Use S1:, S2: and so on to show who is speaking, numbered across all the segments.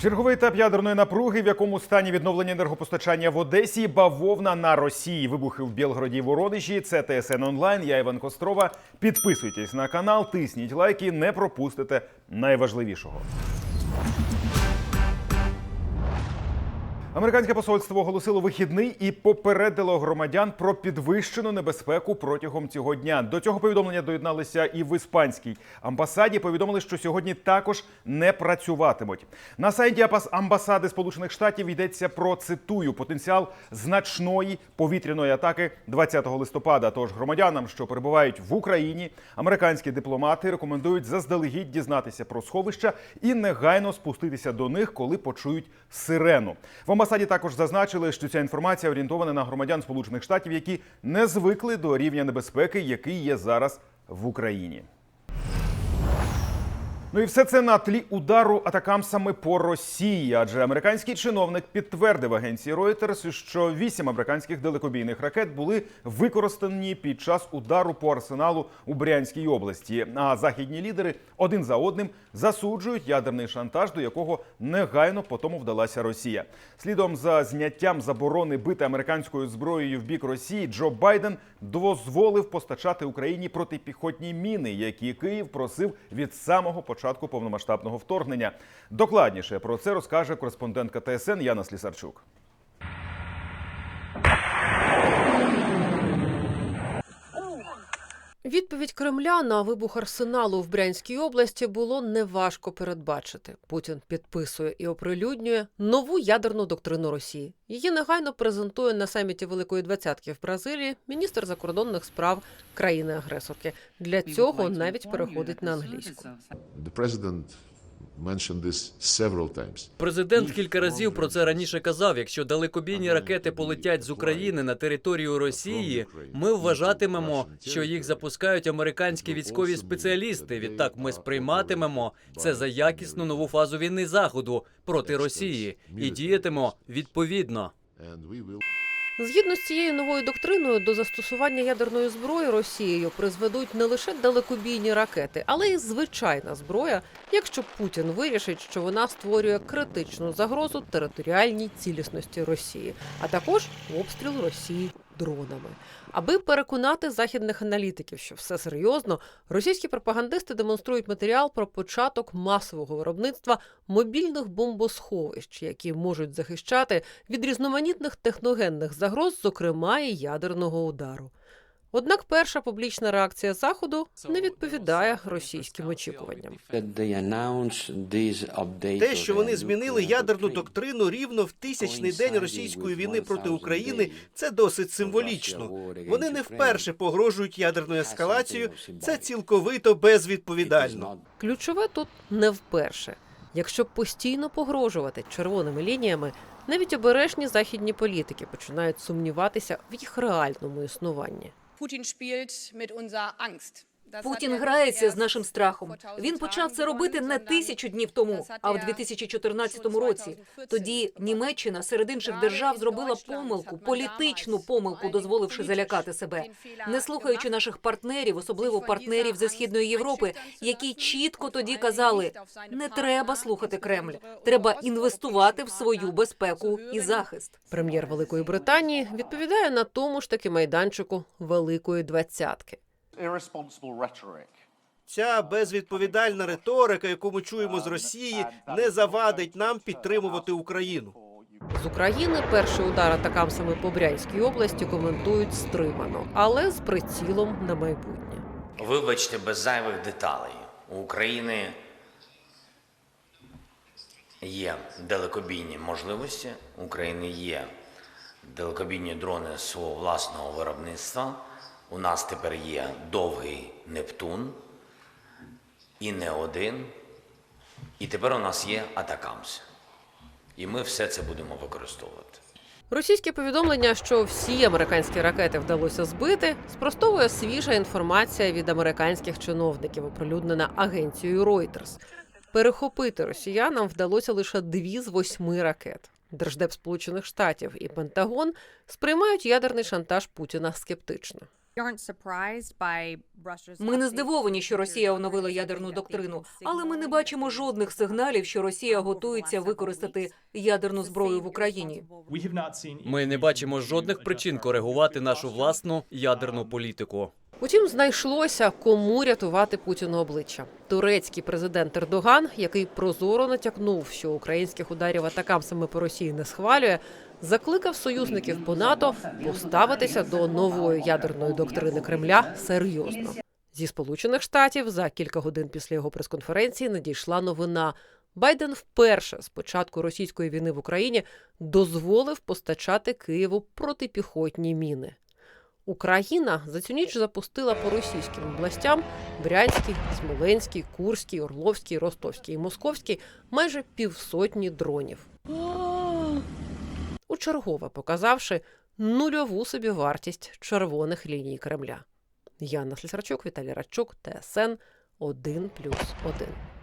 S1: Черговий етап ядерної напруги, в якому стані відновлення енергопостачання в Одесі, бавовна на Росії. Вибухи в Білгороді і Воронежі. Це ТСН онлайн. Я Іван Кострова. Підписуйтесь на канал, тисніть лайки, не пропустите найважливішого. Американське посольство оголосило вихідний і попередило громадян про підвищену небезпеку протягом цього дня. До цього повідомлення доєдналися і в іспанській амбасаді. Повідомили, що сьогодні також не працюватимуть. На сайті амбасади Сполучених Штатів йдеться про цитую потенціал значної повітряної атаки 20 листопада. Тож громадянам, що перебувають в Україні, американські дипломати рекомендують заздалегідь дізнатися про сховища і негайно спуститися до них, коли почують сирену. В амбасаді також зазначили, що ця інформація орієнтована на громадян Сполучених Штатів, які не звикли до рівня небезпеки, який є зараз в Україні. Ну і все це на тлі удару атакамсами по Росії, адже американський чиновник підтвердив агенції Reuters, що вісім американських далекобійних ракет були використані під час удару по арсеналу у Брянській області. А західні лідери один за одним засуджують ядерний шантаж, до якого негайно потому вдалася Росія. Слідом за зняттям заборони бити американською зброєю в бік Росії, Джо Байден дозволив постачати Україні протипіхотні міни, які Київ просив від самого початку повномасштабного вторгнення. Докладніше про це розкаже кореспондентка ТСН Яна Слісарчук.
S2: Відповідь Кремля на вибух арсеналу в Брянській області було неважко передбачити. Путін підписує і оприлюднює нову ядерну доктрину Росії. Її негайно презентує на саміті Великої Двадцятки в Бразилії міністр закордонних справ країни-агресорки. Для цього навіть переходить на англійську.
S3: Mentioned this several times.
S4: Президент кілька разів про це раніше казав. Якщо далекобійні ракети полетять з України на територію Росії, ми вважатимемо, що їх запускають американські військові спеціалісти. Відтак ми сприйматимемо це за якісну нову фазу війни заходу проти Росії і діятимо відповідно.
S2: Згідно з цією новою доктриною, до застосування ядерної зброї Росією призведуть не лише далекобійні ракети, але й звичайна зброя, якщо Путін вирішить, що вона створює критичну загрозу територіальній цілісності Росії, а також обстріл Росії дронами. Аби переконати західних аналітиків, що все серйозно, російські пропагандисти демонструють матеріал про початок масового виробництва мобільних бомбосховищ, які можуть захищати від різноманітних техногенних загроз, зокрема і ядерного удару. Однак перша публічна реакція заходу не відповідає російським очікуванням.
S5: Те, що вони змінили ядерну доктрину рівно в тисячний день російської війни проти України, це досить символічно. Вони не вперше погрожують ядерною ескалацією. Це цілковито безвідповідально.
S2: Ключове тут не вперше. Якщо постійно погрожувати червоними лініями, навіть обережні західні політики починають сумніватися в їх реальному існуванні.
S6: Putin spielt mit unserer Angst.
S7: Путін грається з нашим страхом. Він почав це робити не тисячу днів тому, а в 2014 році. Тоді Німеччина серед інших держав зробила помилку, політичну помилку, дозволивши залякати себе, не слухаючи наших партнерів, особливо партнерів зі східної Європи, які чітко тоді казали: не треба слухати Кремль, треба інвестувати в свою безпеку і захист.
S2: Прем'єр Великої Британії відповідає на тому ж таки майданчику Великої Двадцятки.
S8: Irresponsible rhetoric.
S5: Ця безвідповідальна риторика, яку ми чуємо з Росії, не завадить нам підтримувати Україну.
S2: З України перший удар атакамсами по Брянській області коментують стримано, але з прицілом на майбутнє.
S9: Вибачте, без зайвих деталей. У України є далекобійні можливості, у України є далекобійні дрони свого власного виробництва. У нас тепер є довгий Нептун і не один. І тепер у нас є Атакамс. І ми все це будемо використовувати.
S2: Російське повідомлення, що всі американські ракети вдалося збити, спростовує свіжа інформація від американських чиновників, оприлюднена агенцією Reuters. Перехопити росіянам вдалося лише дві з восьми ракет. Держдеп Сполучених Штатів і Пентагон сприймають ядерний шантаж Путіна скептично.
S7: Ми не здивовані, що Росія оновила ядерну доктрину, але ми не бачимо жодних сигналів, що Росія готується використати ядерну зброю в Україні.
S4: Ми не бачимо жодних причин коригувати нашу власну ядерну політику.
S2: Утім, знайшлося кому рятувати Путіну обличчя. Турецький президент Ердоган, який прозоро натякнув, що українських ударів атакам саме по Росії не схвалює, закликав союзників по НАТО поставитися до нової ядерної доктрини Кремля серйозно. Зі сполучених штатів за кілька годин після його прес-конференції надійшла новина. Байден вперше з початку російської війни в Україні дозволив постачати Києву протипіхотні міни. Україна за цю ніч запустила по російським областям Брянський, Смоленський, Курський, Орловський, Ростовський і Московський майже півсотні дронів. Учергове показавши нульову собі вартість червоних ліній Кремля. Яна Слісарчук, Віталій Радчук, ТСН 1+,1.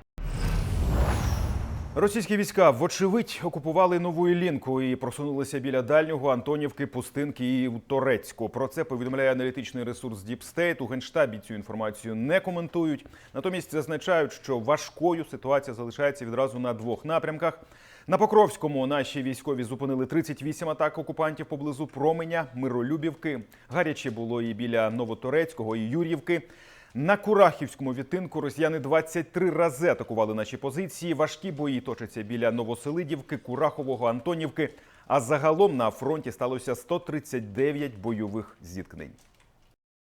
S1: Російські війська, вочевидь, окупували нову Іллінку і просунулися біля дальнього Антонівки, Пустинки і Торецьку. Про це повідомляє аналітичний ресурс State. У генштабі цю інформацію не коментують. Натомість зазначають, що важкою ситуація залишається відразу на двох напрямках. На Покровському наші військові зупинили 38 атак окупантів поблизу Променя, Миролюбівки. Гаряче було і біля Новоторецького і Юр'ївки. На Курахівському відтинку росіяни 23 рази атакували наші позиції. Важкі бої точаться біля Новоселидівки, Курахового, Антонівки. А загалом на фронті сталося 139 бойових зіткнень.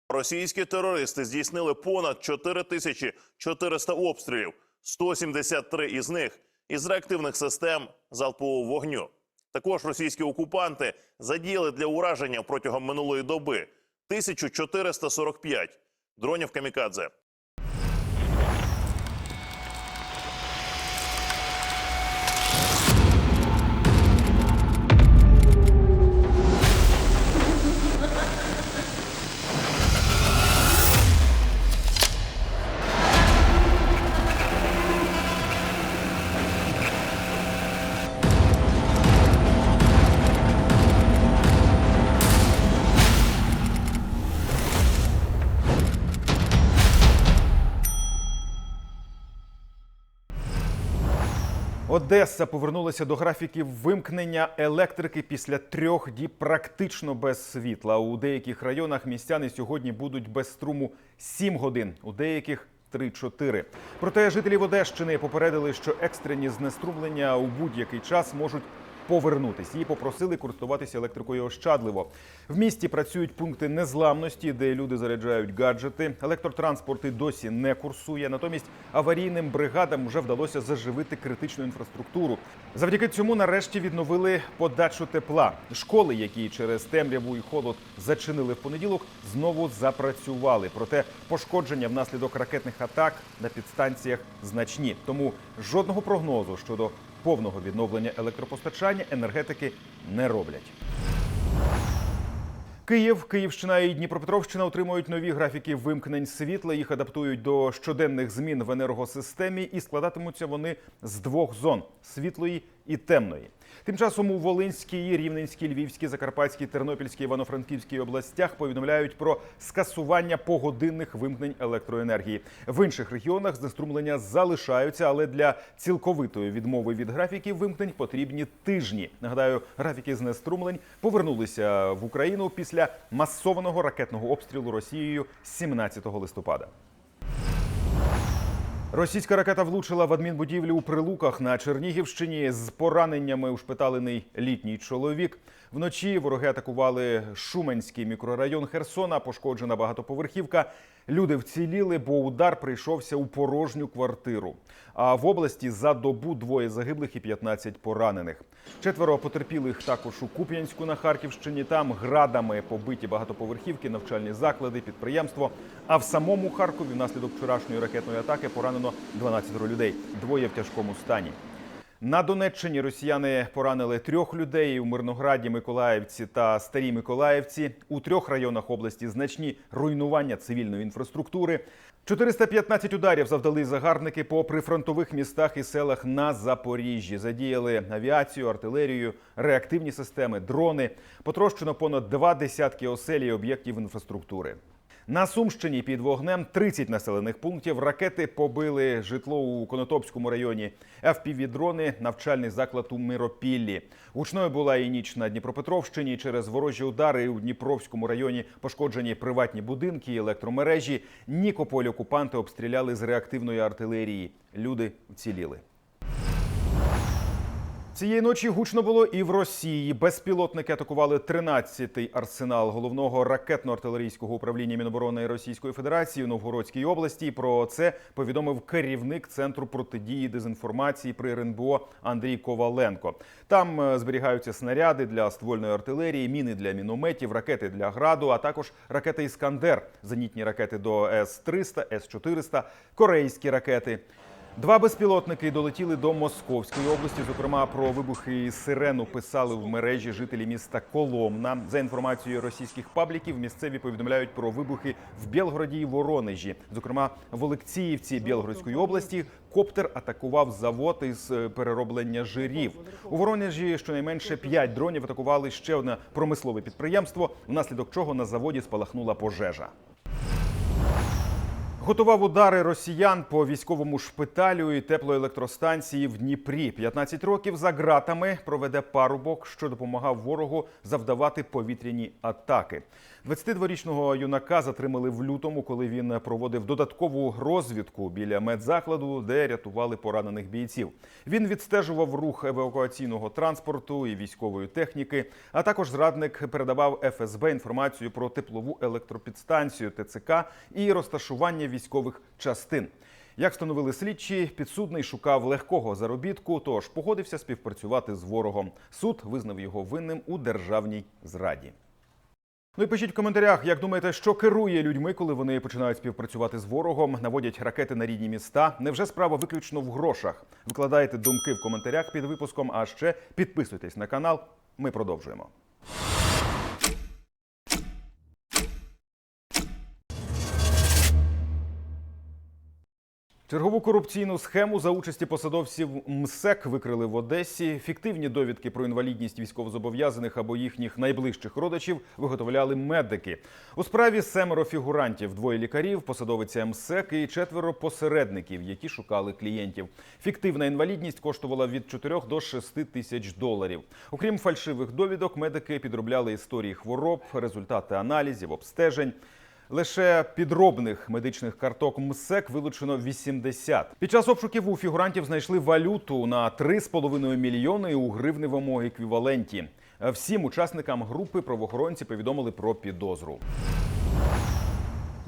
S10: Російські терористи здійснили понад 4400 обстрілів, 173 із них із реактивних систем залпового вогню. Також російські окупанти задіяли для ураження протягом минулої доби 1445 дронів камікадзе.
S1: Одеса повернулася до графіків вимкнення електрики після трьох діб практично без світла. У деяких районах містяни сьогодні будуть без струму 7 годин, у деяких 3-4. Проте жителів Одещини попередили, що екстрені знеструмлення у будь-який час можуть повернутись. Її попросили користуватися електрикою ощадливо. В місті працюють пункти незламності, де люди заряджають гаджети. Електротранспорт і досі не курсує. Натомість аварійним бригадам вже вдалося заживити критичну інфраструктуру. Завдяки цьому нарешті відновили подачу тепла. Школи, які через темряву і холод зачинили в понеділок, знову запрацювали. Проте пошкодження внаслідок ракетних атак на підстанціях значні. Тому жодного прогнозу щодо повного відновлення електропостачання енергетики не роблять. Київ, Київщина і Дніпропетровщина отримують нові графіки вимкнень світла. Їх адаптують до щоденних змін в енергосистемі і складатимуться вони з двох зон світлої і темної. Тим часом у Волинській, Рівненській, Львівській, Закарпатській, Тернопільській, Івано-Франківській областях повідомляють про скасування погодинних вимкнень електроенергії. В інших регіонах знеструмлення залишаються, але для цілковитої відмови від графіків вимкнень потрібні тижні. Нагадаю, графіки знеструмлень повернулися в Україну після масованого ракетного обстрілу Росією 17 листопада. Російська ракета влучила в адмінбудівлю у Прилуках на Чернігівщині. З пораненнями ушпиталений літній чоловік. Вночі вороги атакували Шуменський мікрорайон Херсона. Пошкоджена багатоповерхівка. Люди вціліли, бо удар прийшовся у порожню квартиру. А в області за добу двоє загиблих і 15 поранених. Четверо потерпілих також у Куп'янську на Харківщині. Там градами побиті багатоповерхівки, навчальні заклади, підприємство. А в самому Харкові внаслідок вчорашньої ракетної атаки поранено 12 людей. Двоє в тяжкому стані. На Донеччині росіяни поранили трьох людей у Мирнограді, Миколаївці та Старій Миколаївці. У трьох районах області значні руйнування цивільної інфраструктури. 415 ударів завдали загарбники по прифронтових містах і селах на Запоріжжі. Задіяли авіацію, артилерію, реактивні системи, дрони. Потрощено понад два десятки оселі і об'єктів інфраструктури. На Сумщині під вогнем 30 населених пунктів. Ракети побили житло у Конотопському районі. ФПВ-дрони – навчальний заклад у Миропіллі. Гучною була і ніч на Дніпропетровщині. Через ворожі удари у Дніпровському районі пошкоджені приватні будинки, і електромережі. Нікополь окупанти обстріляли з реактивної артилерії. Люди вціліли. Цієї ночі гучно було і в Росії. Безпілотники атакували 13-й арсенал головного ракетно-артилерійського управління Міноборони Російської Федерації в Новгородській області. Про це повідомив керівник центру протидії дезінформації при РНБО Андрій Коваленко. Там е, зберігаються снаряди для ствольної артилерії, міни для мінометів, ракети для граду, а також ракети Іскандер, зенітні ракети до С-300, С-400, корейські ракети. Два безпілотники долетіли до Московської області. Зокрема, про вибухи сирену писали в мережі жителі міста Коломна. За інформацією російських пабліків, місцеві повідомляють про вибухи в Білгороді і Воронежі. Зокрема, в Олексіївці Білгородської області коптер атакував завод із е, перероблення жирів. У Воронежі щонайменше п'ять дронів атакували ще одне промислове підприємство, внаслідок чого на заводі спалахнула пожежа. Готував удари росіян по військовому шпиталю і теплоелектростанції в Дніпрі. 15 років за ґратами проведе парубок, що допомагав ворогу завдавати повітряні атаки. 22-річного юнака затримали в лютому, коли він проводив додаткову розвідку біля медзакладу, де рятували поранених бійців. Він відстежував рух евакуаційного транспорту і військової техніки. А також зрадник передавав ФСБ інформацію про теплову електропідстанцію ТЦК і розташування військових частин. Як встановили слідчі, підсудний шукав легкого заробітку, тож погодився співпрацювати з ворогом. Суд визнав його винним у державній зраді. Ну і пишіть в коментарях, як думаєте, що керує людьми, коли вони починають співпрацювати з ворогом, наводять ракети на рідні міста. Невже справа виключно в грошах? Викладайте думки в коментарях під випуском, а ще підписуйтесь на канал. Ми продовжуємо. Чергову корупційну схему за участі посадовців МСЕК викрили в Одесі. Фіктивні довідки про інвалідність військовозобов'язаних або їхніх найближчих родичів виготовляли медики. У справі семеро фігурантів, двоє лікарів, посадовиця МСЕК і четверо посередників, які шукали клієнтів. Фіктивна інвалідність коштувала від 4 до 6 тисяч доларів. Окрім фальшивих довідок, медики підробляли історії хвороб, результати аналізів, обстежень. Лише підробних медичних карток МСЕК вилучено 80. Під час обшуків у фігурантів знайшли валюту на 3,5 мільйони у гривневому еквіваленті. Всім учасникам групи правоохоронці повідомили про підозру.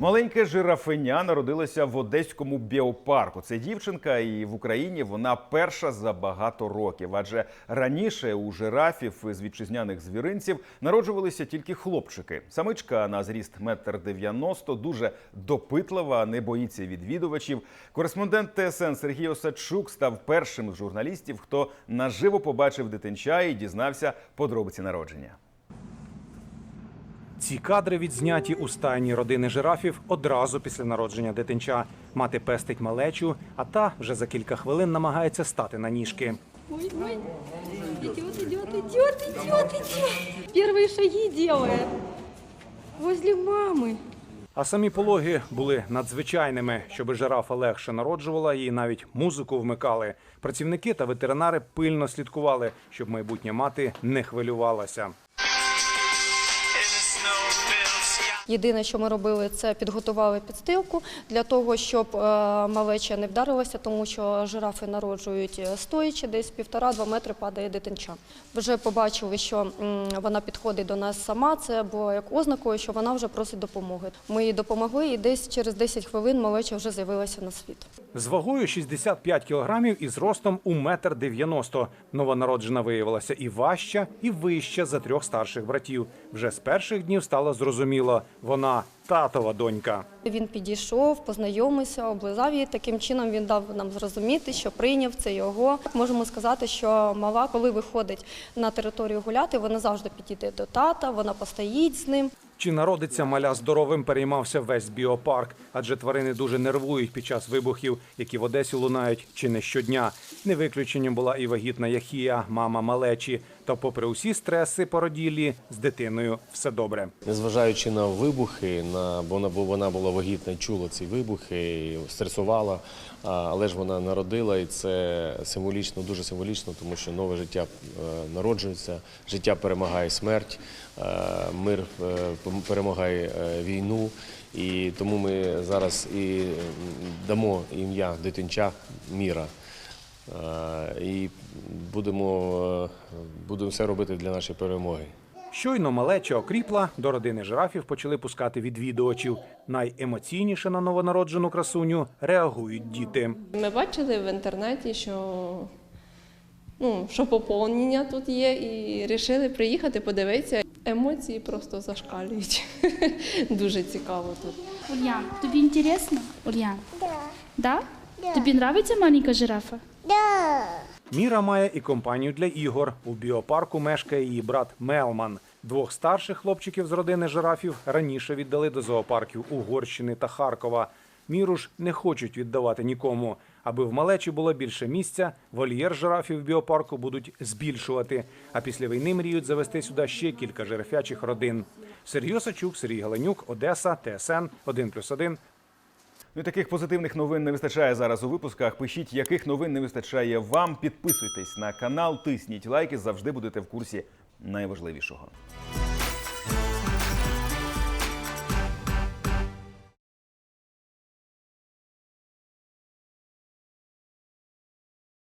S1: Маленьке жирафеня народилося в одеському біопарку. Це дівчинка, і в Україні вона перша за багато років. Адже раніше у жирафів з вітчизняних звіринців народжувалися тільки хлопчики. Самичка на зріст метр дев'яносто, дуже допитлива, не боїться відвідувачів. Кореспондент ТСН Сергій Осадчук став першим з журналістів, хто наживо побачив дитинча і дізнався подробиці народження.
S11: Ці кадри відзняті у стайні родини жирафів одразу після народження дитинча. Мати пестить малечу, а та вже за кілька хвилин намагається стати на ніжки.
S12: Ой, ой. Идет, идет, идет, идет, идет. Первые шаги делает. Возле мамы.
S11: А самі пологи були надзвичайними. Щоби жирафа легше народжувала, їй навіть музику вмикали. Працівники та ветеринари пильно слідкували, щоб майбутня мати не хвилювалася.
S12: Єдине, що ми робили, це підготували підстилку для того, щоб е, малеча не вдарилася, тому що жирафи народжують е, стоячи, десь півтора-два метри падає дитинча. Вже побачили, що вона підходить до нас сама. Це було як ознакою, що вона вже просить допомоги. Ми їй допомогли, і десь через 10 хвилин малеча вже з'явилася на світ.
S11: З вагою 65 кілограмів і зростом у метр 90. Новонароджена виявилася і важча, і вища за трьох старших братів. Вже з перших днів стало зрозуміло, вона татова донька.
S12: Він підійшов, познайомився, облизав її. Таким чином він дав нам зрозуміти, що прийняв це його. Можемо сказати, що мала, коли виходить на територію гуляти, вона завжди підійде до тата, вона постоїть з ним.
S11: Чи народиться маля здоровим, переймався весь біопарк, адже тварини дуже нервують під час вибухів, які в Одесі лунають чи не щодня. Не виключенням була і вагітна Яхія, мама малечі. Та, попри усі стреси породіллі, з дитиною все добре.
S13: Незважаючи на вибухи, на бо вона, була вагітна, чула ці вибухи, стресувала, але ж вона народила, і це символічно, дуже символічно, тому що нове життя е, народжується, життя перемагає смерть, е, мир е, перемагає війну. І тому ми зараз і дамо ім'я дитинча міра. Е, І будемо, е, будемо все робити для нашої перемоги.
S11: Щойно малеча окріпла, до родини жирафів почали пускати відвідувачів. Найемоційніше на новонароджену красуню реагують діти.
S12: Ми бачили в інтернеті, що, ну, що поповнення тут є, і вирішили приїхати, подивитися. Емоції просто зашкалюють. Дуже цікаво тут.
S14: Ульян, тобі інтересно? Ульян? Да. Да? Тобі нравиться маленька жирафа?
S11: Міра має і компанію для ігор. У біопарку мешкає її брат Мелман. Двох старших хлопчиків з родини жирафів раніше віддали до зоопарків Угорщини та Харкова. Міру ж не хочуть віддавати нікому. Аби в малечі було більше місця, вольєр жирафів в біопарку будуть збільшувати. А після війни мріють завести сюди ще кілька жирафячих родин. Сергій Осачук, Сергій Галенюк, Одеса, ТСН 1+,1.
S1: Ну і таких позитивних новин не вистачає зараз у випусках. Пишіть, яких новин не вистачає вам. Підписуйтесь на канал, тисніть лайки. Завжди будете в курсі найважливішого.